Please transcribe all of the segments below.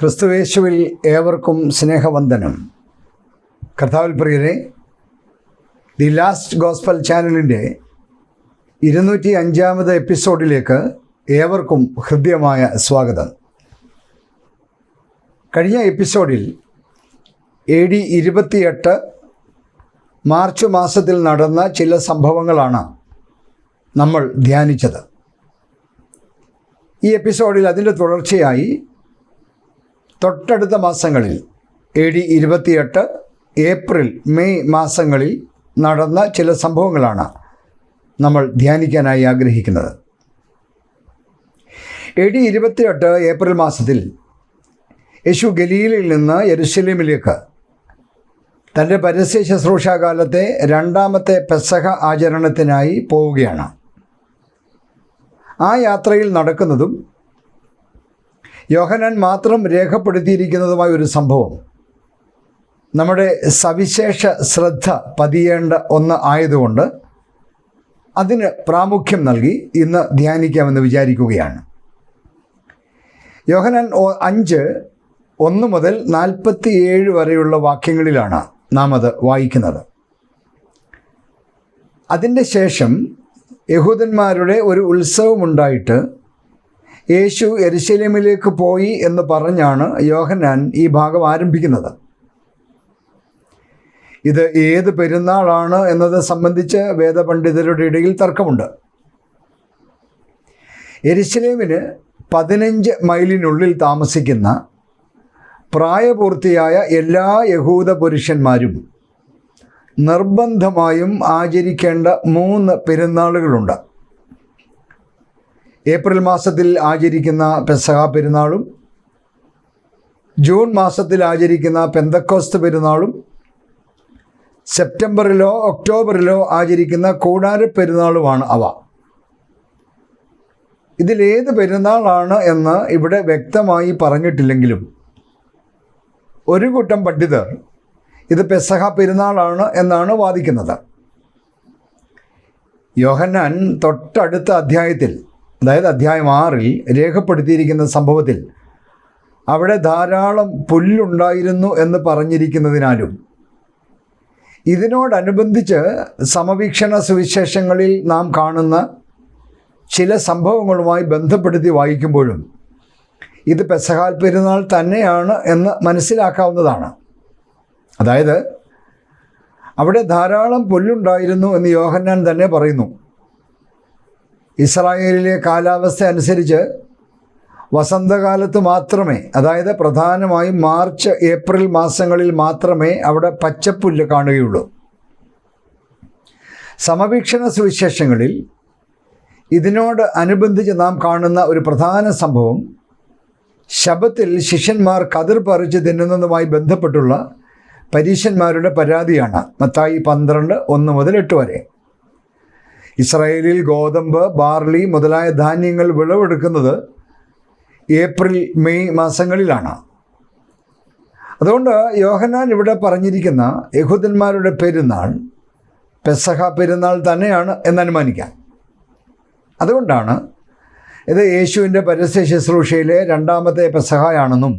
ക്രിസ്തുവേശുവിൽ ഏവർക്കും സ്നേഹവന്ദനം. കർത്താവിൽ പ്രിയരെ ദി ലാസ്റ്റ് ഗോസ്പൽ ചാനലിന്റെ ഇരുന്നൂറ്റി അഞ്ചാമത് എപ്പിസോഡിലേക്ക് ഏവർക്കും ഹൃദ്യമായ സ്വാഗതം. കഴിഞ്ഞ എപ്പിസോഡിൽ എ ഡി ഇരുപത്തിയെട്ട് മാർച്ച് മാസത്തിൽ നടന്ന ചില സംഭവങ്ങളാണ് നമ്മൾ ധ്യാനിച്ചത്. ഈ എപ്പിസോഡിൽ അതിന്റെ തുടർച്ചയായി തൊട്ടടുത്ത മാസങ്ങളിൽ എ ഡി ഇരുപത്തിയെട്ട് ഏപ്രിൽ മെയ് മാസങ്ങളിൽ നടന്ന ചില സംഭവങ്ങളാണ് നമ്മൾ ധ്യാനിക്കാനായി ആഗ്രഹിക്കുന്നത്. എ ഡി ഇരുപത്തിയെട്ട് ഏപ്രിൽ മാസത്തിൽ യേശു ഗലീലിൽ നിന്ന് യരുസലേമിലേക്ക് തന്റെ പരസ്യ ശുശ്രൂഷാകാലത്തെ രണ്ടാമത്തെ പെസഹ ആചരണത്തിനായി പോവുകയാണ്. ആ യാത്രയിൽ നടക്കുന്നതും യോഹനാൻ മാത്രം രേഖപ്പെടുത്തിയിരിക്കുന്നതുമായ ഒരു സംഭവം. നമ്മുടെ സവിശേഷ ശ്രദ്ധ പതിയേണ്ട ഒന്ന് ആയതുകൊണ്ട് അതിന് പ്രാമുഖ്യം നൽകി ഇന്ന് ധ്യാനിക്കാമെന്ന് വിചാരിക്കുകയാണ്. യോഹനാൻ അഞ്ച് ഒന്ന് മുതൽ നാൽപ്പത്തി ഏഴ് വരെയുള്ള വാക്യങ്ങളിലാണ് നാം അത് വായിക്കുന്നത്. അതിന്റെ ശേഷം യഹൂദന്മാരുടെ ഒരു ഉത്സവമുണ്ടായിട്ട് യേശു എരിശലേമിലേക്ക് പോയി എന്ന് പറഞ്ഞാണ് യോഹന്നാൻ ഈ ഭാഗം ആരംഭിക്കുന്നത്. ഇത് ഏത് പെരുന്നാളാണ് എന്നത് സംബന്ധിച്ച് വേദപണ്ഡിതരുടെ ഇടയിൽ തർക്കമുണ്ട്. എരിശലേമിന് പതിനഞ്ച് മൈലിനുള്ളിൽ താമസിക്കുന്ന പ്രായപൂർത്തിയായ എല്ലാ യഹൂദ പുരുഷന്മാരും നിർബന്ധമായും ആചരിക്കേണ്ട മൂന്ന് പെരുന്നാളുകളുണ്ട്. ഏപ്രിൽ മാസത്തിൽ ആചരിക്കുന്ന പെസഹ പെരുന്നാളും ജൂൺ മാസത്തിൽ ആചരിക്കുന്ന പെന്തക്കോസ്ത് പെരുന്നാളും സെപ്റ്റംബറിലോ ഒക്ടോബറിലോ ആചരിക്കുന്ന കൂടാര പെരുന്നാളുമാണ് അവ. ഇതിലേത് പെരുന്നാളാണ് എന്ന് ഇവിടെ വ്യക്തമായി പറഞ്ഞിട്ടില്ലെങ്കിലും ഒരു കൂട്ടം പണ്ഡിതർ ഇത് പെസഹ പെരുന്നാളാണ് എന്നാണ് വാദിക്കുന്നത്. യോഹന്നാൻ തൊട്ടടുത്ത അധ്യായത്തിൽ അതായത് അധ്യായം ആറിൽ രേഖപ്പെടുത്തിയിരിക്കുന്ന സംഭവത്തിൽ അവിടെ ധാരാളം പുല്ലുണ്ടായിരുന്നു എന്ന് പറഞ്ഞിരിക്കുന്നതിനാലും ഇതിനോടനുബന്ധിച്ച് സമവീക്ഷണ സുവിശേഷങ്ങളിൽ നാം കാണുന്ന ചില സംഭവങ്ങളുമായി ബന്ധപ്പെടുത്തി വായിക്കുമ്പോഴും ഇത് പെസഹാൽ പെരുന്നാൾ തന്നെയാണ് എന്ന് മനസ്സിലാക്കാവുന്നതാണ്. അതായത് അവിടെ ധാരാളം പുല്ലുണ്ടായിരുന്നു എന്ന് യോഹന്നാൻ തന്നെ പറയുന്നു. ഇസ്രായേലിലെ കാലാവസ്ഥ അനുസരിച്ച് വസന്തകാലത്ത് മാത്രമേ അതായത് പ്രധാനമായും മാർച്ച് ഏപ്രിൽ മാസങ്ങളിൽ മാത്രമേ അവിടെ പച്ചപ്പുല്ല് കാണുകയുള്ളൂ. സമവീക്ഷണ സുവിശേഷങ്ങളിൽ ഇതിനോട് അനുബന്ധിച്ച് നാം കാണുന്ന ഒരു പ്രധാന സംഭവം ശബത്തിൽ ശിഷ്യന്മാർ കതിർ പറിച്ച് തിന്നുന്നതുമായി ബന്ധപ്പെട്ടുള്ള പരീശന്മാരുടെ പരാതിയാണ്. മത്തായി പന്ത്രണ്ട് ഒന്ന് മുതൽ എട്ട് വരെ. ഇസ്രായേലിൽ ഗോതമ്പ് ബാർലി മുതലായ ധാന്യങ്ങൾ വിളവെടുക്കുന്നത് ഏപ്രിൽ മെയ് മാസങ്ങളിലാണ്. അതുകൊണ്ട് യോഹന്നാൻ ഇവിടെ പറഞ്ഞിരിക്കുന്ന യഹൂദന്മാരുടെ പെരുന്നാൾ പെസഹ പെരുന്നാൾ തന്നെയാണ് എന്നനുമാനിക്കാം അതുകൊണ്ടാണ് ഇത് യേശുവിന്റെ പരസ്യ ശുശ്രൂഷയിലെ രണ്ടാമത്തെ പെസഹായാണെന്നും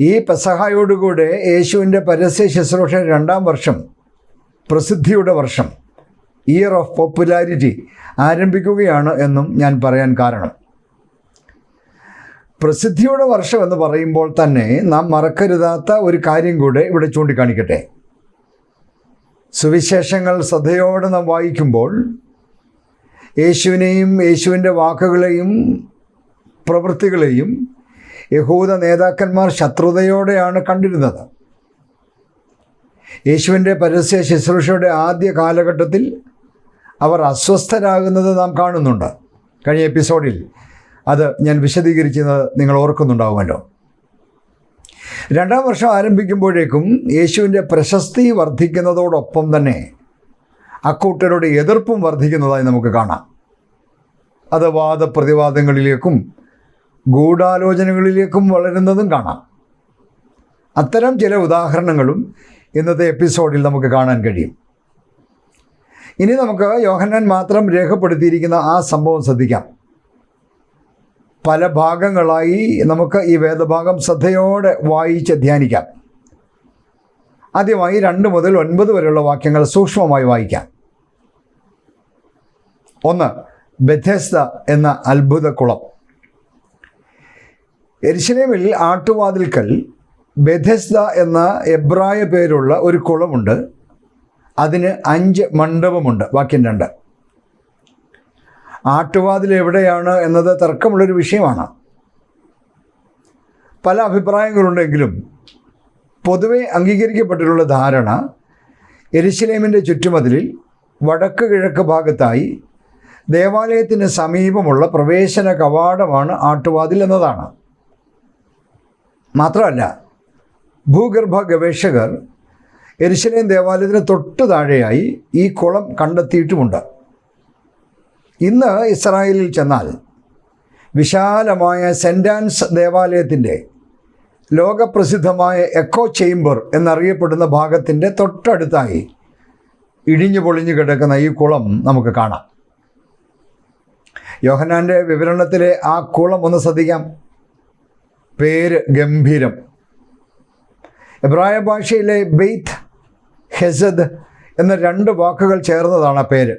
ഈ പെസഹായോടുകൂടെ യേശുവിന്റെ പരസ്യ ശുശ്രൂഷ രണ്ടാം വർഷം പ്രസിദ്ധിയുടെ വർഷം ഇയർ ഓഫ് പോപ്പുലാരിറ്റി ആരംഭിക്കുകയാണ് എന്നും ഞാൻ പറയാൻ കാരണം. പ്രസിദ്ധിയുടെ വർഷം എന്ന് പറയുമ്പോൾ തന്നെ നാം മറക്കരുതാത്ത ഒരു കാര്യം കൂടെ ഇവിടെ ചൂണ്ടിക്കാണിക്കട്ടെ. സുവിശേഷങ്ങൾ ശ്രദ്ധയോടെ നാം വായിക്കുമ്പോൾ യേശുവിനെയും യേശുവിന്റെ വാക്കുകളെയും പ്രവൃത്തികളെയും യഹൂദ നേതാക്കന്മാർ ശത്രുതയോടെയാണ് കണ്ടിരുന്നത്. യേശുവിന്റെ പരസ്യ ശുശ്രൂഷയുടെ ആദ്യ കാലഘട്ടത്തിൽ അവർ അസ്വസ്ഥരാകുന്നത് നാം കാണുന്നുണ്ട്. കഴിഞ്ഞ എപ്പിസോഡിൽ അത് ഞാൻ വിശദീകരിച്ചത് നിങ്ങൾ ഓർക്കുന്നുണ്ടാവുമല്ലോ. രണ്ടാം വർഷം ആരംഭിക്കുമ്പോഴേക്കും യേശുവിന്റെ പ്രശസ്തി വർദ്ധിക്കുന്നതോടൊപ്പം തന്നെ അക്കൂട്ടരുടെ എതിർപ്പും വർദ്ധിക്കുന്നതായി നമുക്ക് കാണാം. അത് വാദപ്രതിവാദങ്ങളിലേക്കും ഗൂഢാലോചനകളിലേക്കും വളരുന്നതും കാണാം. അത്തരം ചില ഉദാഹരണങ്ങളും ഇന്നത്തെ എപ്പിസോഡിൽ നമുക്ക് കാണാൻ കഴിയും. ഇനി നമുക്ക് യോഹന്നാൻ മാത്രം രേഖപ്പെടുത്തിയിരിക്കുന്ന ആ സംഭവം ശ്രദ്ധിക്കാം. പല ഭാഗങ്ങളായി നമുക്ക് ഈ വേദഭാഗം ശ്രദ്ധയോടെ വായിച്ച് ധ്യാനിക്കാം. ആദ്യമായി രണ്ട് മുതൽ ഒൻപത് വരെയുള്ള വാക്യങ്ങൾ സൂക്ഷ്മമായി വായിക്കാം. ഒന്ന് ബഥേസ്ത എന്ന അത്ഭുത കുളം എരിശിലേമിൽ ആട്ടുവാതിൽക്കൽ ബഥേസ്ത എന്ന എബ്രായ പേരുള്ള ഒരു കുളമുണ്ട്. അതിന് അഞ്ച് മണ്ഡപമുണ്ട്. വാക്യം രണ്ട്. ആട്ടുവാതിൽ എവിടെയാണ് എന്നത് തർക്കമുള്ളൊരു വിഷയമാണ്. പല അഭിപ്രായങ്ങളുണ്ടെങ്കിലും പൊതുവെ അംഗീകരിക്കപ്പെട്ടിട്ടുള്ള ധാരണ എരിശിലേമിന്റെ ചുറ്റുമതിലിൽ വടക്ക് കിഴക്ക് ഭാഗത്തായി ദേവാലയത്തിന് സമീപമുള്ള പ്രവേശന കവാടമാണ് ആട്ടുവാതിൽ എന്നതാണ്. മാത്രമല്ല ഭൂഗർഭ ഗവേഷകർ എരിശിലേം ദേവാലയത്തിന് തൊട്ട് താഴെയായി ഈ കുളം കണ്ടെത്തിയിട്ടുമുണ്ട്. ഇന്ന് ഇസ്രായേലിൽ ചെന്നാൽ വിശാലമായ സെന്റ് ആൻസ് ദേവാലയത്തിന്റെ ലോകപ്രസിദ്ധമായ എക്കോ ചേംബർ എന്നറിയപ്പെടുന്ന ഭാഗത്തിന്റെ തൊട്ടടുത്തായി ഇടിഞ്ഞു പൊളിഞ്ഞു കിടക്കുന്ന ഈ കുളം നമുക്ക് കാണാം. യോഹനാന്റെ വിവരണത്തിലെ ആ കുളം ഒന്ന് ശ്രദ്ധിക്കാം. പേര് ഗംഭീരം. എബ്രായ ഭാഷയിലെ ബെയ്ത്ത് ഹെസദ് എന്ന രണ്ട് വാക്കുകൾ ചേർന്നതാണ് പേര്.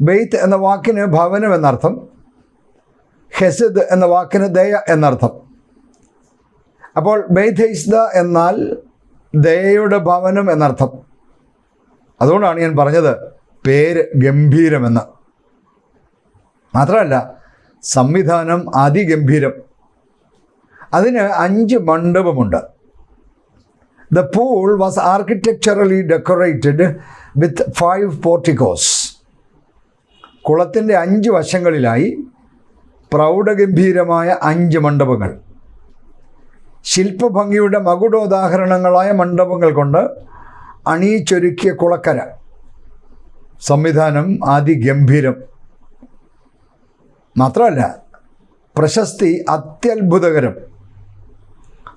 ബെയ്ത്ത് എന്ന വാക്കിന് ഭവനം എന്നർത്ഥം ഹെസദ് എന്ന വാക്കിന് ദയ എന്നർത്ഥം. അപ്പോൾ ബെയ്ത്ത് ഹെയ്സ്ദ എന്നാൽ ദയയുടെ ഭവനം എന്നർത്ഥം. അതുകൊണ്ടാണ് ഞാൻ പറഞ്ഞത് പേര് ഗംഭീരമെന്ന്. മാത്രമല്ല സംവിധാനം അതിഗംഭീരം. അതിന് അഞ്ച് മണ്ഡപമുണ്ട്. The pool was architecturally decorated with five porticos കുളത്തിന്റെ അഞ്ച് വശങ്ങളിലായി പ്രൗഢഗംഭീരമായ അഞ്ച് മണ്ഡപങ്ങൾ. ശില്പഭംഗിയുടെ മകുടോദാഹരണങ്ങളായ മണ്ഡപങ്ങൾ കൊണ്ട് അണിയിച്ചൊരുക്കിയ കുളക്കര. സംവിധാനം അതിഗംഭീരം. മാത്രമല്ല പ്രശസ്തി അത്യത്ഭുതകരം.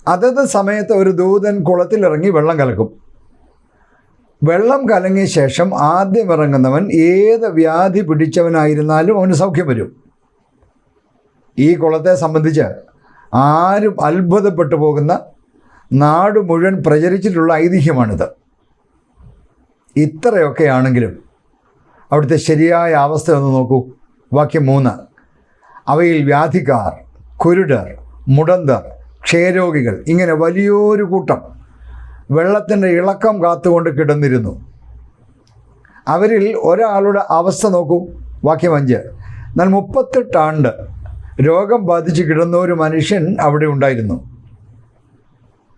അതത് സമയത്ത് ഒരു ദൂതൻ കുളത്തിലിറങ്ങി വെള്ളം കലക്കും. വെള്ളം കലങ്ങിയ ശേഷം ആദ്യം ഇറങ്ങുന്നവൻ ഏത് വ്യാധി പിടിച്ചവനായിരുന്നാലും അവന് സൗഖ്യം വരും. ഈ കുളത്തെ സംബന്ധിച്ച് ആരും അത്ഭുതപ്പെട്ടു പോകുന്ന നാട് മുഴുവൻ പ്രചരിച്ചിട്ടുള്ള ഐതിഹ്യമാണിത്. ഇത്രയൊക്കെ ആണെങ്കിലും അവിടുത്തെ ശരിയായ അവസ്ഥ ഒന്ന് നോക്കൂ. വാക്യം മൂന്ന്. അവയിൽ വ്യാധിക്കാർ കുരുടർ മുടന്തർ ക്ഷയരോഗികൾ. ഇങ്ങനെ വലിയൊരു കൂട്ടം വെള്ളത്തിന്റെ ഇളക്കം കാത്തുകൊണ്ട് കിടന്നിരുന്നു. അവരിൽ ഒരാളുടെ അവസ്ഥ നോക്കൂ. വാക്യം അഞ്ച്. എന്നാൽ മുപ്പത്തെട്ടാണ്ട് രോഗം ബാധിച്ച് കിടന്ന ഒരു മനുഷ്യൻ അവിടെ ഉണ്ടായിരുന്നു.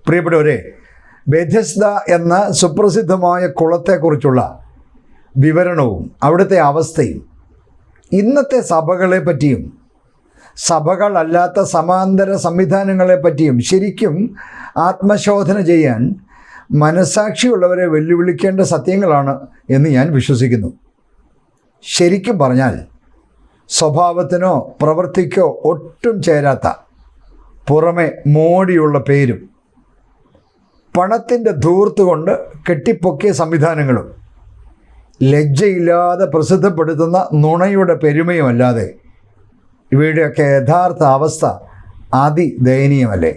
പ്രിയപ്പെട്ടവരെ ബെഥസ്ദ എന്ന സുപ്രസിദ്ധമായ കുളത്തെക്കുറിച്ചുള്ള വിവരണവും അവിടുത്തെ അവസ്ഥയും ഇന്നത്തെ സഭകളെ പറ്റിയും സഭകളല്ലാത്ത സമാന്തര സംവിധാനങ്ങളെ പറ്റിയും ശരിക്കും ആത്മശോധന ചെയ്യാൻ മനസാക്ഷിയുള്ളവരെ വെല്ലുവിളിക്കേണ്ട സത്യങ്ങളാണ് എന്ന് ഞാൻ വിശ്വസിക്കുന്നു. ശരിക്കും പറഞ്ഞാൽ സ്വഭാവത്തിനോ പ്രവൃത്തിക്കോ ഒട്ടും ചേരാത്ത പുറമെ മോടിയുള്ള പേരും പണത്തിന്റെ ധൂർത്ത് കൊണ്ട് കെട്ടിപ്പൊക്കിയ സംവിധാനങ്ങളും ലജ്ജയില്ലാതെ പ്രസിദ്ധപ്പെടുത്തുന്ന നുണയുടെ പെരുമയുമല്ലാതെ ഇവയുടെയൊക്കെ യഥാർത്ഥ അവസ്ഥ അതിദയനീയമല്ലേ?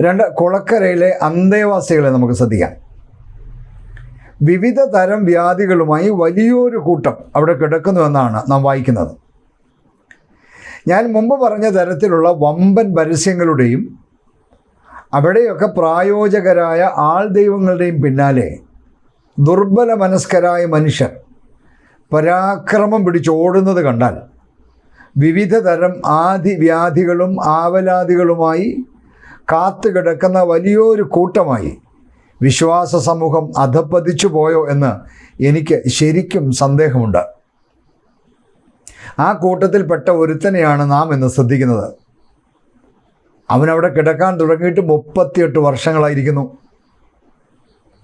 രണ്ട് കുളക്കരയിലെ അന്തേവാസികളെ നമുക്ക് ശ്രദ്ധിക്കാം. വിവിധ തരം വ്യാധികളുമായി വലിയൊരു കൂട്ടം അവിടെ കിടക്കുന്നുവെന്നാണ് നാം വായിക്കുന്നത്. ഞാൻ മുമ്പ് പറഞ്ഞ തരത്തിലുള്ള വമ്പൻ പരസ്യങ്ങളുടെയും അവിടെയൊക്കെ പ്രായോജകരായ ആൾ ദൈവങ്ങളുടെയും പിന്നാലെ ദുർബല മനസ്കരായ മനുഷ്യർ പരാക്രമം പിടിച്ചോടുന്നത് കണ്ടാൽ വിവിധ തരം ആദിവ്യാധികളും ആവലാദികളുമായി കാത്തുകിടക്കുന്ന വലിയൊരു കൂട്ടമായി വിശ്വാസ സമൂഹം അധപ്പതിച്ചു പോയോ എന്ന് എനിക്ക് ശരിക്കും സന്ദേഹമുണ്ട്. ആ കൂട്ടത്തിൽപ്പെട്ട ഒരുത്തനെയാണ് നാം ഇന്ന് ശ്രദ്ധിക്കുന്നത്. അവനവിടെ കിടക്കാൻ തുടങ്ങിയിട്ട് മുപ്പത്തിയെട്ട് വർഷങ്ങളായിരിക്കുന്നു.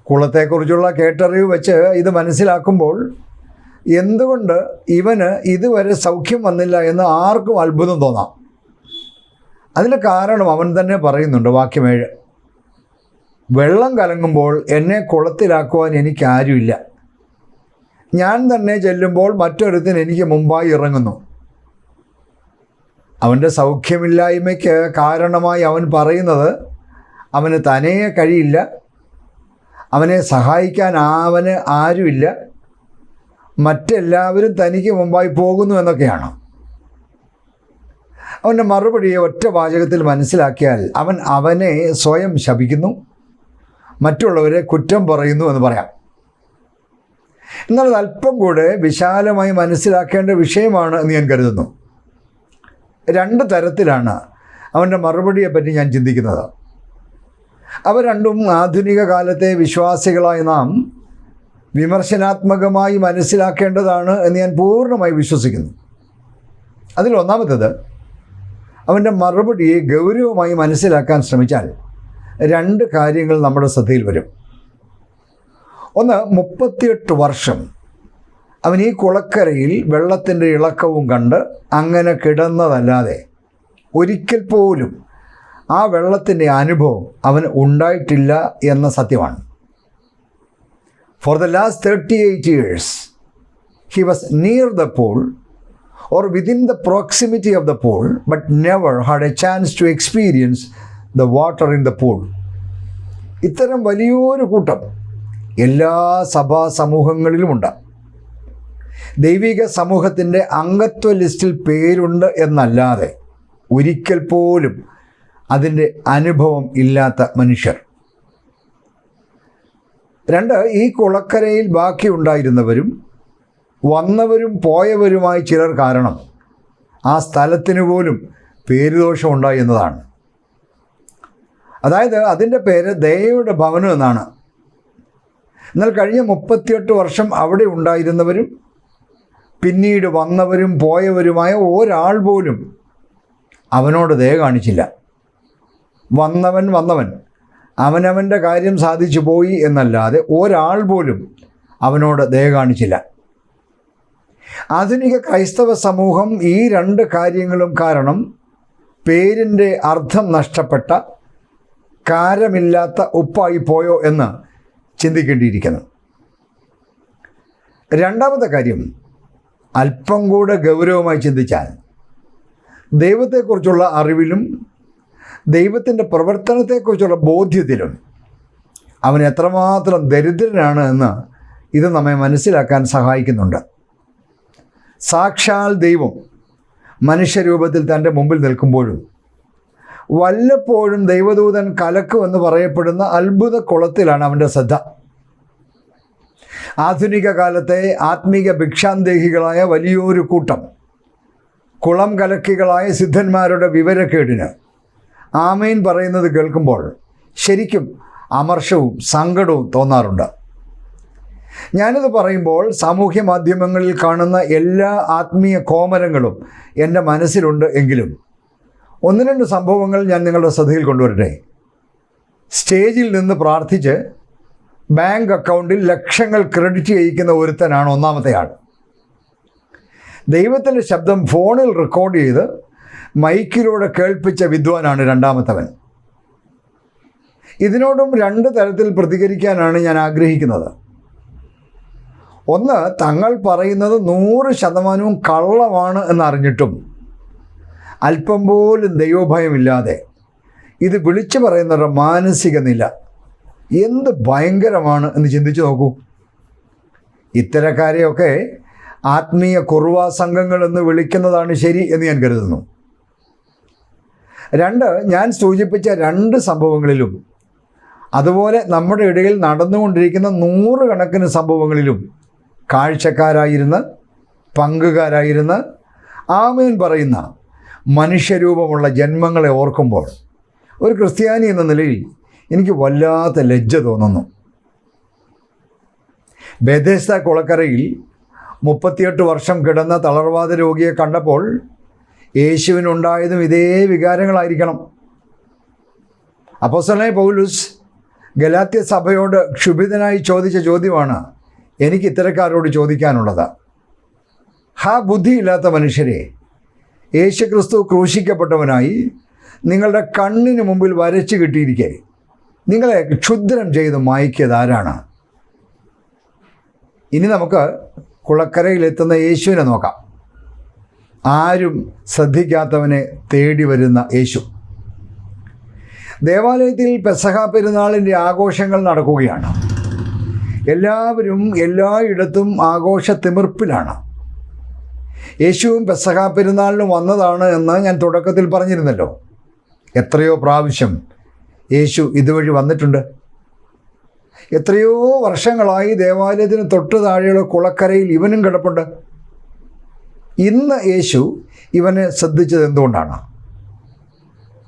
കുളത്തെക്കുറിച്ചുള്ള കേട്ടറിവ് വെച്ച് ഇത് മനസ്സിലാക്കുമ്പോൾ എന്തുകൊണ്ട് ഇവന് ഇതുവരെ സൗഖ്യം വന്നില്ല എന്ന് ആർക്കും അത്ഭുതം തോന്നാം? അതിന് കാരണം അവൻ തന്നെ പറയുന്നുണ്ട് വാക്യമേഴ്. വെള്ളം കലങ്ങുമ്പോൾ എന്നെ കുളത്തിലാക്കുവാൻ എനിക്ക് ആരുമില്ല ഞാൻ തന്നെ ചെല്ലുമ്പോൾ മറ്റൊരുത്തിന് എനിക്ക് മുമ്പായി ഇറങ്ങുന്നു. അവന്റെ സൗഖ്യമില്ലായ്മയ്ക്ക് കാരണമായി അവൻ പറയുന്നത് അവന് തനേ കഴിയില്ല. അവനെ സഹായിക്കാൻ അവന് ആരുമില്ല. മറ്റെല്ലാവരും തനിക്ക് മുമ്പായി പോകുന്നു എന്നൊക്കെയാണ്. അവന്റെ മറുപടിയെ ഒറ്റ വാചകത്തിൽ മനസ്സിലാക്കിയാൽ അവൻ അവനെ സ്വയം ശപിക്കുന്നു മറ്റുള്ളവരെ കുറ്റം പറയുന്നു എന്ന് പറയാം. എന്നാൽ അല്പം കൂടെ വിശാലമായി മനസ്സിലാക്കേണ്ട വിഷയമാണ് എന്ന് ഞാൻ കരുതുന്നു. രണ്ട് തരത്തിലാണ് അവന്റെ മറുപടിയെപ്പറ്റി ഞാൻ ചിന്തിക്കുന്നത്. അവ രണ്ടും ആധുനിക കാലത്തെ വിശ്വാസികളായ നാം വിമർശനാത്മകമായി മനസ്സിലാക്കേണ്ടതാണ് എന്ന് ഞാൻ പൂർണമായി വിശ്വസിക്കുന്നു. അതിൽ ഒന്നാമത്തേത് അവന്റെ മറുപടിയെ ഗൗരവമായി മനസ്സിലാക്കാൻ ശ്രമിച്ചാൽ രണ്ട് കാര്യങ്ങൾ നമ്മുടെ ശ്രദ്ധയിൽ വരും. ഒന്ന് മുപ്പത്തിയെട്ട് വർഷം അവൻ ഈ കുളക്കരയിൽ വെള്ളത്തിന്റെ ഇളക്കവും കണ്ട് അങ്ങനെ കിടന്നതല്ലാതെ ഒരിക്കൽ പോലും ആ വെള്ളത്തിന്റെ അനുഭവം അവന് ഉണ്ടായിട്ടില്ല എന്ന സത്യമാണ്. For the last thirty eight years he was near the pole or within the proximity of the pool, but never had a chance to experience the water in the pool. ഇത്തരം വലിയൊരു കൂട്ടം എല്ലാ സഭാ സമൂഹങ്ങളിലുമുണ്ട് ദൈവിക സമൂഹത്തിന്റെ അംഗത്വ ലിസ്റ്റിൽ പേരുണ്ട് എന്നല്ലാതെ ഒരിക്കൽ പോലും അതിന്റെ അനുഭവം ഇല്ലാത്ത മനുഷ്യർ രണ്ട് ഈ കുളക്കരയിൽ ബാക്കിയുണ്ടായിരുന്നവരും വന്നവരും പോയവരുമായി ചിലർ കാരണം ആ സ്ഥലത്തിന് പോലും പേരുദോഷമുണ്ടായി എന്നതാണ്. അതായത് അതിന്റെ പേര് ദയയുടെ ഭവനം എന്നാണ്. എന്നാൽ കഴിഞ്ഞ മുപ്പത്തിയെട്ട് വർഷം അവിടെ ഉണ്ടായിരുന്നവരും പിന്നീട് വന്നവരും പോയവരുമായ ഒരാൾ പോലും അവനോട് ദയ കാണിച്ചില്ല. വന്നവൻ വന്നവൻ. അവനവന്റെ കാര്യം സാധിച്ചു പോയി എന്നല്ലാതെ ഒരാൾ പോലും അവനോട് ദയ കാണിച്ചില്ല. ആധുനിക ക്രൈസ്തവ സമൂഹം ഈ രണ്ട് കാര്യങ്ങളും കാരണം പേരിന്റെ അർത്ഥം നഷ്ടപ്പെട്ട കാരമില്ലാത്ത ഉപ്പായി പോയോ എന്ന് ചിന്തിക്കേണ്ടിയിരിക്കുന്നു. രണ്ടാമത്തെ കാര്യം അല്പം കൂടെ ഗൗരവമായി ചിന്തിച്ചാൽ ദൈവത്തെക്കുറിച്ചുള്ള അറിവിലും ദൈവത്തിന്റെ പ്രവർത്തനത്തെക്കുറിച്ചുള്ള ബോധ്യത്തിലും അവൻ എത്രമാത്രം ദരിദ്രനാണ് എന്ന് ഇത് നമ്മെ മനസ്സിലാക്കാൻ സഹായിക്കുന്നുണ്ട്. സാക്ഷാൽ ദൈവം മനുഷ്യരൂപത്തിൽ തന്റെ മുമ്പിൽ നിൽക്കുമ്പോഴും വല്ലപ്പോഴും ദൈവദൂതൻ കലക്കുമെന്ന് പറയപ്പെടുന്ന അത്ഭുത കുളത്തിലാണ് അവന്റെ ശ്രദ്ധ. ആധുനിക കാലത്തെ ആത്മീക ഭിക്ഷാന്തേഹികളായ വലിയൊരു കൂട്ടം കുളം കലക്കികളായ സിദ്ധന്മാരുടെ വിവരക്കേടിന് ആമേൻ പറയുന്നത് കേൾക്കുമ്പോൾ ശരിക്കും അമർഷവും സങ്കടവും തോന്നാറുണ്ട്. ഞാനിത് പറയുമ്പോൾ സാമൂഹ്യ മാധ്യമങ്ങളിൽ കാണുന്ന എല്ലാ ആത്മീയ കോമരങ്ങളും എന്റെ മനസ്സിലുണ്ട് എങ്കിലും ഒന്ന് രണ്ട് സംഭവങ്ങൾ ഞാൻ നിങ്ങളുടെ ശ്രദ്ധയിൽ കൊണ്ടുവരട്ടെ. സ്റ്റേജിൽ നിന്ന് പ്രാർത്ഥിച്ച് ബാങ്ക് അക്കൗണ്ടിൽ ലക്ഷങ്ങൾ ക്രെഡിറ്റ് ചെയ്യിക്കുന്ന ഒരുത്തനാണ് ഒന്നാമത്തെ ആൾ. ദൈവത്തിന്റെ ശബ്ദം ഫോണിൽ റെക്കോർഡ് ചെയ്ത് മൈക്കിലൂടെ കേൾപ്പിച്ച വിദ്വാനാണ് രണ്ടാമത്തവൻ. ഇതിനോടും രണ്ട് തരത്തിൽ പ്രതികരിക്കാനാണ് ഞാൻ ആഗ്രഹിക്കുന്നത്. ഒന്ന് തങ്ങൾ പറയുന്നത് നൂറ് ശതമാനവും കള്ളമാണ് എന്നറിഞ്ഞിട്ടും അല്പം പോലും ദൈവഭയമില്ലാതെ ഇത് വിളിച്ചു പറയുന്നവരുടെ മാനസിക നില എന്ത് ഭയങ്കരമാണ് എന്ന് ചിന്തിച്ചു നോക്കൂ. ഇത്തരക്കാരെയൊക്കെ ആത്മീയ കുറുവാ സംഘങ്ങൾ എന്ന് വിളിക്കുന്നതാണ് ശരി എന്ന് ഞാൻ കരുതുന്നു. രണ്ട് ഞാൻ സൂചിപ്പിച്ച രണ്ട് സംഭവങ്ങളിലും അതുപോലെ നമ്മുടെ ഇടയിൽ നടന്നുകൊണ്ടിരിക്കുന്ന നൂറുകണക്കിന് സംഭവങ്ങളിലും കാഴ്ചക്കാരായിരുന്ന് പങ്കുകാരായിരുന്ന് ആമീൻ പറയുന്ന മനുഷ്യരൂപമുള്ള ജന്മങ്ങളെ ഓർക്കുമ്പോൾ ഒരു ക്രിസ്ത്യാനി എന്ന നിലയിൽ എനിക്ക് വല്ലാത്ത ലജ്ജ തോന്നുന്നു. ബെദേസ്ത കുളക്കരയിൽ മുപ്പത്തിയെട്ട് വർഷം കിടന്ന തളർവാദ രോഗിയെ കണ്ടപ്പോൾ യേശുവിനുണ്ടായതും ഇതേ വികാരങ്ങളായിരിക്കണം. അപ്പോസ്തലനായ പൗലുസ് ഗലാത്യ സഭയോട് ക്ഷുഭിതനായി ചോദിച്ച ചോദ്യമാണ് എനിക്ക് ഇത്തരക്കാരോട് ചോദിക്കാനുള്ളത്. ഹാ ബുദ്ധിയില്ലാത്ത മനുഷ്യരെ യേശുക്രിസ്തു ക്രൂശിക്കപ്പെട്ടവനായി നിങ്ങളുടെ കണ്ണിന് മുമ്പിൽ വരച്ചു കിട്ടിയിരിക്കെ. നിങ്ങളെ ക്ഷുദ്രം ചെയ്ത് മായ്ക്കിയത് ആരാണ്? ഇനി നമുക്ക് കുളക്കരയിലെത്തുന്ന യേശുവിനെ നോക്കാം. ആരും ശ്രദ്ധിക്കാത്തവനെ തേടി വരുന്ന യേശു. ദേവാലയത്തിൽ പെസഹ പെരുന്നാളിന്റെ ആഘോഷങ്ങൾ നടക്കുകയാണ്. എല്ലാവരും എല്ലായിടത്തും ആഘോഷ തിമിർപ്പിലാണ്. യേശുവും പെസഹ പെരുന്നാളിനും വന്നതാണ് എന്ന് ഞാൻ തുടക്കത്തിൽ പറഞ്ഞിരുന്നല്ലോ. എത്രയോ പ്രാവശ്യം യേശു ഇതുവഴി വന്നിട്ടുണ്ട്. എത്രയോ വർഷങ്ങളായി ദേവാലയത്തിന് തൊട്ട് താഴെയുള്ള കുളക്കരയിൽ ഇവനും കിടപ്പുണ്ട്. ഇന്ന് യേശു ഇവനെ ശ്രദ്ധിച്ചത് എന്തുകൊണ്ടാണ്?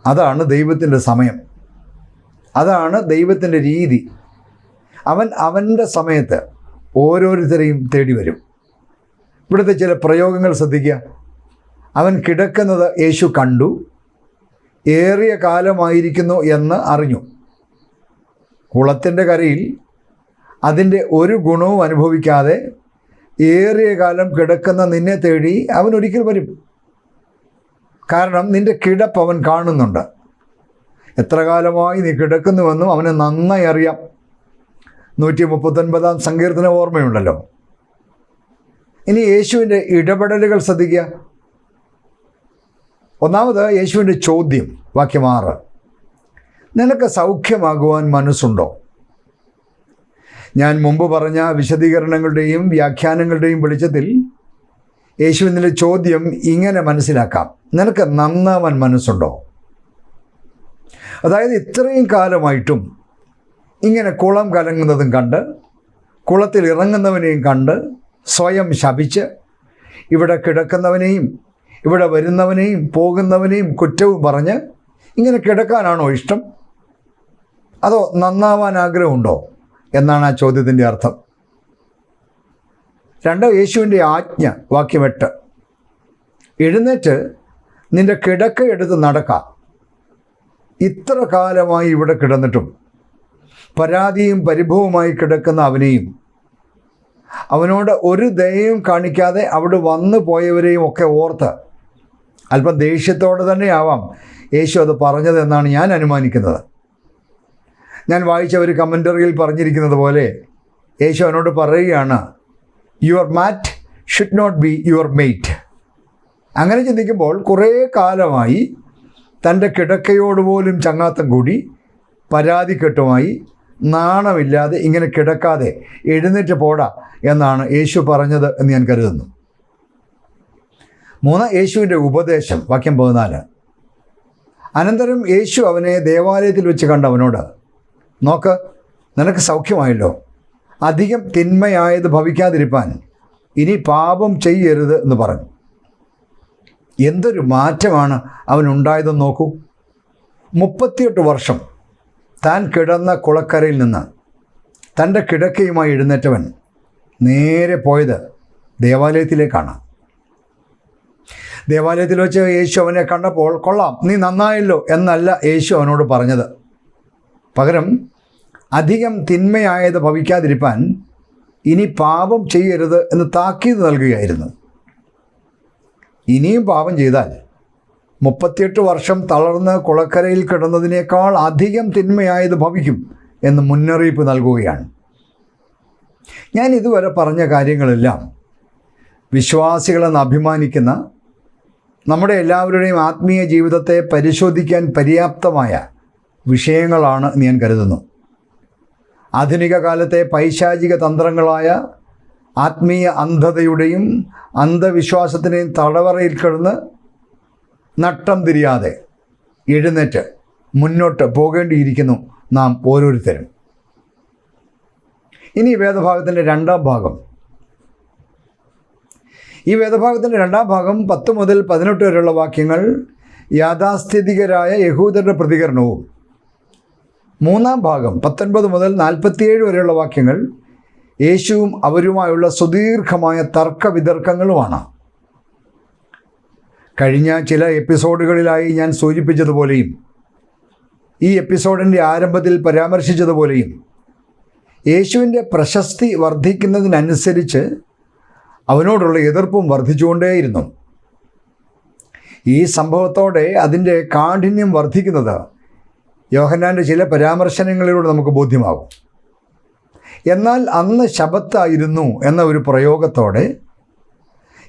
അതാണ് ദൈവത്തിന്റെ സമയം. അതാണ് ദൈവത്തിന്റെ രീതി. അവൻ അവന്റെ സമയത്ത് ഓരോരുത്തരെയും തേടി വരും. ഇവിടുത്തെ ചില പ്രയോഗങ്ങൾ ശ്രദ്ധിക്കുക. അവൻ കിടക്കുന്നത് യേശു കണ്ടു. ഏറിയ കാലമായിരിക്കുന്നു എന്ന് അറിഞ്ഞു. കുളത്തിന്റെ കരയിൽ അതിന്റെ ഒരു ഗുണവും അനുഭവിക്കാതെ ഏറിയ കാലം കിടക്കുന്ന നിന്നെ തേടി അവൻ ഒരിക്കൽ വരും. കാരണം നിന്റെ കിടപ്പ് അവൻ കാണുന്നുണ്ട്. എത്ര കാലമായി നീ കിടക്കുന്നുവെന്നും അവന് നന്നായി അറിയാം. നൂറ്റി മുപ്പത്തൊൻപതാം സങ്കീർത്തന ഓർമ്മയുണ്ടല്ലോ. ഇനി യേശുവിന്റെ ഇടപെടലുകൾ ശ്രദ്ധിക്കുക. ഒന്നാമത് യേശുവിന്റെ ചോദ്യം വാക്യമാറ് നിനക്ക് സൗഖ്യമാകുവാൻ മനസ്സുണ്ടോ? ഞാൻ മുമ്പ് പറഞ്ഞ വിശദീകരണങ്ങളുടെയും വ്യാഖ്യാനങ്ങളുടെയും വെളിച്ചത്തിൽ യേശുവിന്റെ ചോദ്യം ഇങ്ങനെ മനസ്സിലാക്കാം. നിനക്ക് നന്നാവാൻ മനസ്സുണ്ടോ? അതായത് ഇത്രയും കാലമായിട്ടും ഇങ്ങനെ കുളം കലങ്ങുന്നതും കണ്ട് കുളത്തിൽ ഇറങ്ങുന്നവനെയും കണ്ട് സ്വയം ശപിച്ച് ഇവിടെ കിടക്കുന്നവനെയും ഇവിടെ വരുന്നവനെയും പോകുന്നവനെയും കുറ്റവും പറഞ്ഞ് ഇങ്ങനെ കിടക്കാനാണോ ഇഷ്ടം? അതോ നന്നാവാൻ ആഗ്രഹമുണ്ടോ? എന്നാണ് ആ ചോദ്യത്തിന്റെ അർത്ഥം. രണ്ട് യേശുവിന്റെ ആജ്ഞ വാക്യം എട്ട്. എഴുന്നേറ്റ് നിന്റെ കിടക്ക എടുത്ത് നടക്കാം. ഇത്ര കാലമായി ഇവിടെ കിടന്നിട്ടും പരാതിയും പരിഭവമായി കിടക്കുന്ന അവനെയും അവനോട് ഒരു ദയയും കാണിക്കാതെ അവിടെ വന്നു പോയവരെയും ഒക്കെ ഓർത്ത് അല്പം ദേഷ്യത്തോടെ തന്നെയാവാം യേശു അത് പറഞ്ഞതെന്നാണ് ഞാൻ അനുമാനിക്കുന്നത്. ഞാൻ വായിച്ച ഒരു കമന്ററിയിൽ പറഞ്ഞിരിക്കുന്നത് പോലെ യേശു അവനോട് പറയുകയാണ് your mat should not be your mate അങ്ങനെ ചിന്തിക്കുമ്പോൾ കുറേ കാലമായി തന്റെ കിടക്കയോട് പോലും ചങ്ങാത്തം കൂടി പരാതിക്കെട്ടുമായി നാണമില്ലാതെ ഇങ്ങനെ കിടക്കാതെ എഴുന്നേറ്റ് പോടാ എന്നാണ് യേശു പറഞ്ഞത് എന്ന് ഞാൻ കരുതുന്നു. മൂന്ന് യേശുവിന്റെ ഉപദേശം വാക്യം പതിനാല്. അനന്തരം യേശു അവനെ ദേവാലയത്തിൽ വെച്ച് കണ്ട അവനോട് നോക്ക് നിനക്ക് സൗഖ്യമായല്ലോ. അധികം തിന്മയായത് ഭവിക്കാതിരിപ്പാൻ ഇനി പാപം ചെയ്യരുത് എന്ന് പറഞ്ഞു. എന്തൊരു മാറ്റമാണ് അവനുണ്ടായതെന്ന് നോക്കൂ. മുപ്പത്തിയെട്ട് വർഷം താൻ കിടന്ന കുളക്കരയിൽ നിന്ന് തന്റെ കിടക്കയുമായി എഴുന്നേറ്റവൻ നേരെ പോയത് ദേവാലയത്തിലേക്കാണ്. ദേവാലയത്തിൽ വെച്ച് യേശു അവനെ കണ്ടപ്പോൾ കൊള്ളാം നീ നന്നായല്ലോ എന്നല്ല യേശു അവനോട് പറഞ്ഞത്. പകരം അധികം തിന്മയായത് ഭവിക്കാതിരിപ്പാൻ ഇനി പാപം ചെയ്യരുത് എന്ന് താക്കീത് നൽകുകയായിരുന്നു. ഇനിയും പാപം ചെയ്താൽ മുപ്പത്തിയെട്ട് വർഷം തളർന്ന് കുളക്കരയിൽ കിടന്നതിനേക്കാൾ അധികം തിന്മയായത് ഭവിക്കും എന്ന് മുന്നറിയിപ്പ് നൽകുകയാണ്. ഞാൻ ഇതുവരെ പറഞ്ഞ കാര്യങ്ങളെല്ലാം വിശ്വാസികളെന്ന് അഭിമാനിക്കുന്ന നമ്മുടെ എല്ലാവരുടെയും ആത്മീയ ജീവിതത്തെ പരിശോധിക്കാൻ പര്യാപ്തമായ വിഷയങ്ങളാണ് എന്ന് ഞാൻ കരുതുന്നു. ആധുനിക കാലത്തെ പൈശാചിക തന്ത്രങ്ങളായ ആത്മീയ അന്ധതയുടെയും അന്ധവിശ്വാസത്തിന്റെയും തടവറയിൽ കിടന്ന് നട്ടം തിരിയാതെ എഴുന്നേറ്റ് മുന്നോട്ട് പോകേണ്ടിയിരിക്കുന്നു നാം ഓരോരുത്തരും. ഇനി വേദഭാഗത്തിന്റെ രണ്ടാം ഭാഗം. ഈ വേദഭാഗത്തിന്റെ രണ്ടാം ഭാഗം പത്ത് മുതൽ പതിനെട്ട് വരെയുള്ള വാക്യങ്ങൾ യാഥാസ്ഥിതികരായ യഹൂദരുടെ പ്രതികരണവും മൂന്നാം ഭാഗം പത്തൊൻപത് മുതൽ നാൽപ്പത്തിയേഴ് വരെയുള്ള വാക്യങ്ങൾ യേശുവും അവരുമായുള്ള സുദീർഘമായ തർക്ക വിതർക്കങ്ങളുമാണ്. കഴിഞ്ഞ ചില എപ്പിസോഡുകളിലായി ഞാൻ സൂചിപ്പിച്ചതുപോലെയും ഈ എപ്പിസോഡിന്റെ ആരംഭത്തിൽ പരാമർശിച്ചതുപോലെയും യേശുവിന്റെ പ്രശസ്തി വർദ്ധിക്കുന്നതിനനുസരിച്ച് അവനോടുള്ള എതിർപ്പും വർദ്ധിച്ചുകൊണ്ടേയിരുന്നു. ഈ സംഭവത്തോടെ അതിന്റെ കാഠിന്യം വർദ്ധിക്കുന്നത് യോഹന്നാന്റെ ചില പരാമർശനങ്ങളിലൂടെ നമുക്ക് ബോധ്യമാകും എന്നാൽ അന്ന് ശബത്തായിരുന്നു എന്ന ഒരു പ്രയോഗത്തോടെ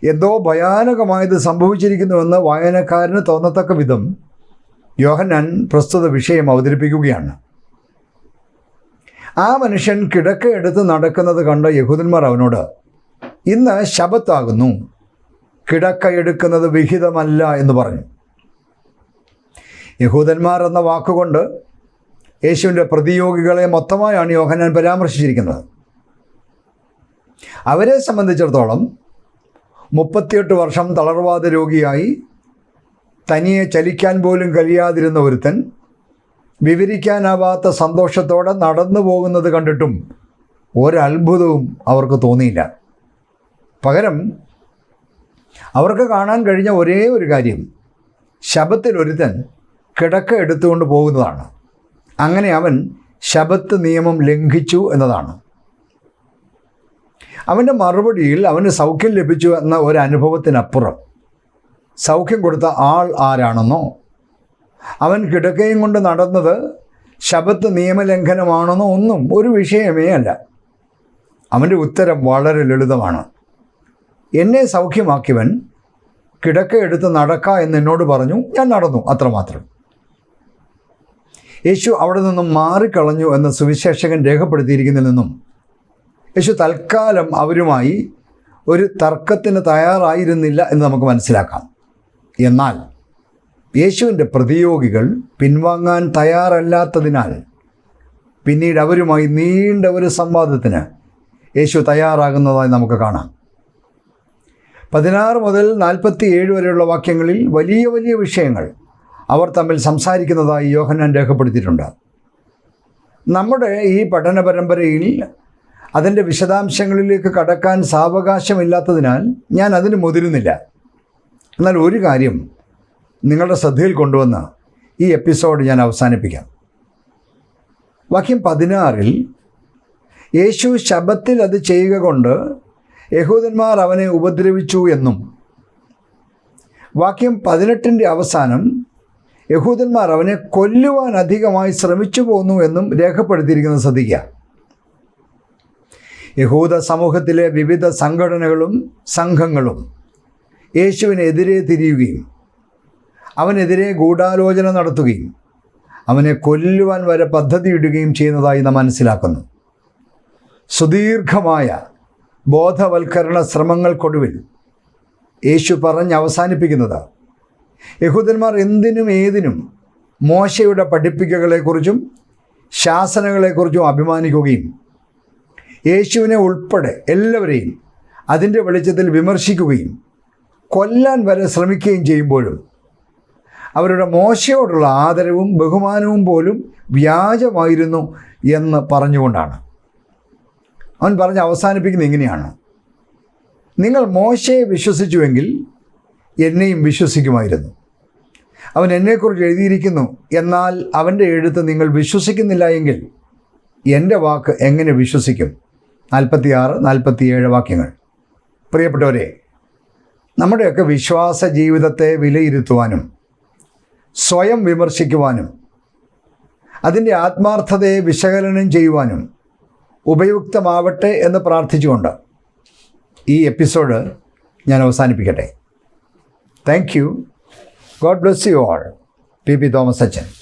എന്തോ ഭയാനകമായത് സംഭവിച്ചിരിക്കുന്നുവെന്ന് വായനക്കാരന് തോന്നത്തക്ക വിധം യോഹന്നാൻ പ്രസ്തുത വിഷയം അവതരിപ്പിക്കുകയാണ്. ആ മനുഷ്യൻ കിടക്ക എടുത്ത് നടക്കുന്നത് കണ്ട യഹൂദന്മാർ അവനോട് ഇന്ന് ശബത്താകുന്നു. കിടക്ക എടുക്കുന്നത് വിഹിതമല്ല എന്ന് പറഞ്ഞു. യഹൂദന്മാർ എന്ന വാക്കുകൊണ്ട് യേശുവിന്റെ പ്രതിയോഗികളെ മൊത്തമായാണ് യോഹനാൻ പരാമർശിച്ചിരിക്കുന്നത്. അവരെ സംബന്ധിച്ചിടത്തോളം മുപ്പത്തിയെട്ട് വർഷം തളർവാദ രോഗിയായി തനിയെ ചലിക്കാൻ പോലും കഴിയാതിരുന്ന ഒരുത്തൻ വിവരിക്കാനാവാത്ത സന്തോഷത്തോടെ നടന്നു പോകുന്നത് കണ്ടിട്ടും ഒരത്ഭുതവും അവർക്ക് തോന്നിയില്ല. പകരം അവർക്ക് കാണാൻ കഴിഞ്ഞ ഒരേ ഒരു കാര്യം ശബത്തിൽ ഒരുത്തൻ കിടക്ക എടുത്തുകൊണ്ട് പോകുന്നതാണ്. അങ്ങനെ അവൻ ശബത്ത് നിയമം ലംഘിച്ചു എന്നതാണ്. അവന്റെ മറുപടിയിൽ അവന് സൗഖ്യം ലഭിച്ചു എന്ന ഒരു അനുഭവത്തിനപ്പുറം. സൗഖ്യം കൊടുത്ത ആൾ ആരാണെന്നോ? അവൻ കിടക്കയും കൊണ്ട് നടന്നത് ശബത്ത് നിയമലംഘനമാണെന്നോ ഒന്നും ഒരു വിഷയമേ അല്ല. അവന്റെ ഉത്തരം വളരെ ലളിതമാണ്. എന്നെ സൗഖ്യമാക്കിയവൻ കിടക്ക എടുത്ത് നടക്ക എന്ന് എന്നോട് പറഞ്ഞു. ഞാൻ നടന്നു അത്രമാത്രം. യേശു അവിടെ നിന്നും മാറിക്കളഞ്ഞു എന്ന് സുവിശേഷകൻ രേഖപ്പെടുത്തിയിരിക്കുന്നതിൽ നിന്നും യേശു തൽക്കാലം അവരുമായി ഒരു തർക്കത്തിന് തയ്യാറായിരുന്നില്ല എന്ന് നമുക്ക് മനസ്സിലാക്കാം. എന്നാൽ യേശുവിന്റെ പ്രതിയോഗികൾ പിൻവാങ്ങാൻ തയ്യാറല്ലാത്തതിനാൽ പിന്നീട് അവരുമായി നീണ്ട ഒരു സംവാദത്തിന് യേശു തയ്യാറാകുന്നതായി നമുക്ക് കാണാം. പതിനാറ് മുതൽ നാൽപ്പത്തി ഏഴ് വരെയുള്ള വാക്യങ്ങളിൽ വലിയ വലിയ വിഷയങ്ങൾ അവർ തമ്മിൽ സംസാരിക്കുന്നതായി യോഹന്നാൻ രേഖപ്പെടുത്തിയിട്ടുണ്ട്. നമ്മുടെ ഈ പഠന പരമ്പരയിൽ അതിന്റെ വിശദാംശങ്ങളിലേക്ക് കടക്കാൻ സാവകാശമില്ലാത്തതിനാൽ ഞാൻ അതിന് മുതിരുന്നില്ല. എന്നാൽ ഒരു കാര്യം നിങ്ങളുടെ ശ്രദ്ധയിൽ കൊണ്ടുവന്ന ഈ എപ്പിസോഡ് ഞാൻ അവസാനിപ്പിക്കാം. വാക്യം പതിനാറിൽ യേശു ശബത്തിൽ അത് ചെയ്യുക കൊണ്ട് യഹൂദന്മാർ അവനെ ഉപദ്രവിച്ചു എന്നും വാക്യം പതിനെട്ടിന്റെ അവസാനം യഹൂദന്മാർ അവനെ കൊല്ലുവാൻ അധികമായി ശ്രമിച്ചു പോന്നു എന്നും രേഖപ്പെടുത്തിയിരിക്കുന്നത് ശ്രദ്ധിക്കുക യഹൂദ സമൂഹത്തിലെ വിവിധ സംഘടനകളും സംഘങ്ങളും യേശുവിനെതിരെ തിരിയുകയും അവനെതിരെ ഗൂഢാലോചന നടത്തുകയും അവനെ കൊല്ലുവാൻ വരെ പദ്ധതിയിടുകയും ചെയ്യുന്നതായി നാം മനസ്സിലാക്കുന്നു. സുദീർഘമായ ബോധവൽക്കരണ ശ്രമങ്ങൾക്കൊടുവിൽ യേശു പറഞ്ഞ് അവസാനിപ്പിക്കുന്നത് യഹൂദന്മാർ എന്തിനും ഏതിനും മോശയുടെ പഠിപ്പിക്കകളെക്കുറിച്ചും ശാസനകളെക്കുറിച്ചും അഭിമാനിക്കുകയും യേശുവിനെ ഉൾപ്പെടെ എല്ലാവരെയും അതിന്റെ വെളിച്ചത്തിൽ വിമർശിക്കുകയും കൊല്ലാൻ വരെ ശ്രമിക്കുകയും ചെയ്യുമ്പോഴും അവരുടെ മോശയോടുള്ള ആദരവും ബഹുമാനവും പോലും വ്യാജമായിരുന്നു എന്ന് പറഞ്ഞുകൊണ്ടാണ്. അവൻ പറഞ്ഞ് അവസാനിപ്പിക്കുന്നത് ഇങ്ങനെയാണ്. നിങ്ങൾ മോശയെ വിശ്വസിച്ചുവെങ്കിൽ എന്നെയും വിശ്വസിക്കുമായിരുന്നു. അവൻ എന്നെക്കുറിച്ച് എഴുതിയിരിക്കുന്നു. എന്നാൽ അവന്റെ എഴുത്ത് നിങ്ങൾ വിശ്വസിക്കുന്നില്ല എങ്കിൽ എന്റെ വാക്ക് എങ്ങനെ വിശ്വസിക്കും? നാൽപ്പത്തിയാറ് നാൽപ്പത്തിയേഴ് വാക്യങ്ങൾ. പ്രിയപ്പെട്ടവരെ നമ്മുടെയൊക്കെ വിശ്വാസ ജീവിതത്തെ വിലയിരുത്തുവാനും സ്വയം വിമർശിക്കുവാനും അതിന്റെ ആത്മാർത്ഥതയെ വിശകലനം ചെയ്യുവാനും ഉപയുക്തമാവട്ടെ എന്ന് പ്രാർത്ഥിച്ചുകൊണ്ട് ഈ എപ്പിസോഡ് ഞാൻ അവസാനിപ്പിക്കട്ടെ. Thank you. God bless you all. P.B. Thomas Sachin.